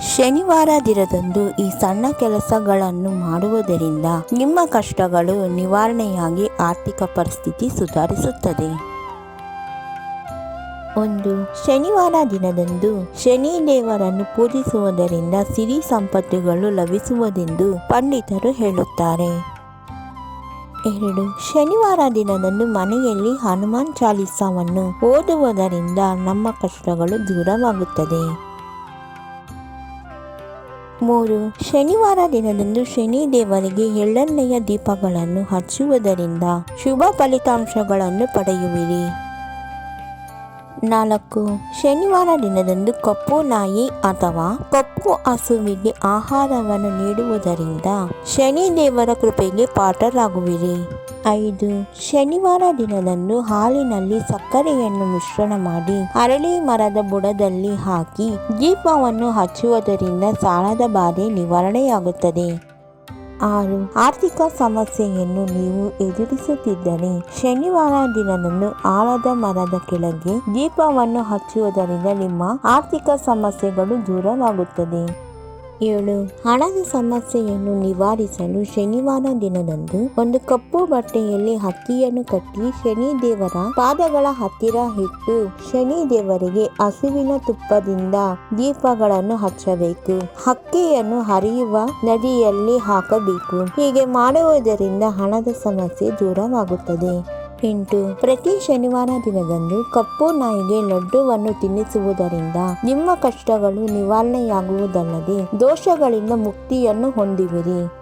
ಶನಿವಾರ ದಿನದಂದು ಈ ಸಣ್ಣ ಕೆಲಸಗಳನ್ನು ಮಾಡುವುದರಿಂದ ನಿಮ್ಮ ಕಷ್ಟಗಳು ನಿವಾರಣೆಯಾಗಿ ಆರ್ಥಿಕ ಪರಿಸ್ಥಿತಿ ಸುಧಾರಿಸುತ್ತದೆ. ಒಂದು, ಶನಿವಾರ ದಿನದಂದು ಶನಿ ದೇವರನ್ನು ಪೂಜಿಸುವುದರಿಂದ ಸಿರಿ ಸಂಪತ್ತುಗಳು ಲಭಿಸುವುದೆಂದು ಪಂಡಿತರು ಹೇಳುತ್ತಾರೆ. ಎರಡು, ಶನಿವಾರ ದಿನದಂದು ಮನೆಯಲ್ಲಿ ಹನುಮಾನ್ ಚಾಲಿಸವನ್ನು ಓದುವುದರಿಂದ ನಮ್ಮ ಕಷ್ಟಗಳು ದೂರವಾಗುತ್ತದೆ. ಮೂರು ಶನಿವಾರ ದಿನದಂದು ಶನಿ ದೇವರಿಗೆ ಎಳ್ಳೆಣ್ಣೆಯ ದೀಪಗಳನ್ನು ಹಚ್ಚುವುದರಿಂದ ಶುಭ ಫಲಿತಾಂಶಗಳನ್ನು ಪಡೆಯುವಿರಿ. ನಾಲ್ಕು, ಶನಿವಾರ ದಿನದಂದು ಕಪ್ಪು ನಾಯಿ ಅಥವಾ ಕಪ್ಪು ಹಸುವಿಗೆ ಆಹಾರವನ್ನು ನೀಡುವುದರಿಂದ ಶನಿ ದೇವರ ಕೃಪೆಗೆ ಪಾತ್ರರಾಗುವಿರಿ. ಐದು. ಶನಿವಾರ ದಿನದಂದು ಹಾಲಿನಲ್ಲಿ ಸಕ್ಕರೆಯನ್ನು ಮಿಶ್ರಣ ಮಾಡಿ ಅರಳಿ ಮರದ ಬುಡದಲ್ಲಿ ಹಾಕಿ ದೀಪವನ್ನು ಹಚ್ಚುವುದರಿಂದ ಸಾಲದ ಬಾಧೆ ನಿವಾರಣೆಯಾಗುತ್ತದೆ. ಆರು. ಆರ್ಥಿಕ ಸಮಸ್ಯೆಯನ್ನು ನೀವು ಎದುರಿಸುತ್ತಿದ್ದರೆ ಶನಿವಾರ ದಿನದಂದು ಆಲದ ಮರದ ಕೆಳಗೆ ದೀಪವನ್ನು ಹಚ್ಚುವುದರಿಂದ ನಿಮ್ಮ ಆರ್ಥಿಕ ಸಮಸ್ಯೆಗಳು ದೂರವಾಗುತ್ತದೆ. ಏಳು, ಹಣದ ಸಮಸ್ಯೆಯನ್ನು ನಿವಾರಿಸಲು ಶನಿವಾರ ದಿನದಂದು ಒಂದು ಕಪ್ಪು ಬಟ್ಟೆಯಲ್ಲಿ ಹಕ್ಕಿಯನ್ನು ಕಟ್ಟಿ ಶನಿ ದೇವರ ಪಾದಗಳ ಹತ್ತಿರ ಇಟ್ಟು ಶನಿ ದೇವರಿಗೆ ಹಸುವಿನ ತುಪ್ಪದಿಂದ ದೀಪಗಳನ್ನು ಹಚ್ಚಬೇಕು. ಹಕ್ಕಿಯನ್ನು ಹರಿಯುವ ನದಿಯಲ್ಲಿ ಹಾಕಬೇಕು. ಹೀಗೆ ಮಾಡುವುದರಿಂದ ಹಣದ ಸಮಸ್ಯೆ ದೂರವಾಗುತ್ತದೆ. ಎಂಟು. ಪ್ರತಿ ಶನಿವಾರ ದಿನದಂದು ಕಪ್ಪು ನಾಯಿಗೆ ಲಡ್ಡುವನ್ನು ತಿನ್ನಿಸುವುದರಿಂದ ನಿಮ್ಮ ಕಷ್ಟಗಳು ನಿವಾರಣೆಯಾಗುವುದಲ್ಲದೆ ದೋಷಗಳಿಂದ ಮುಕ್ತಿಯನ್ನು ಹೊಂದುವಿರಿ.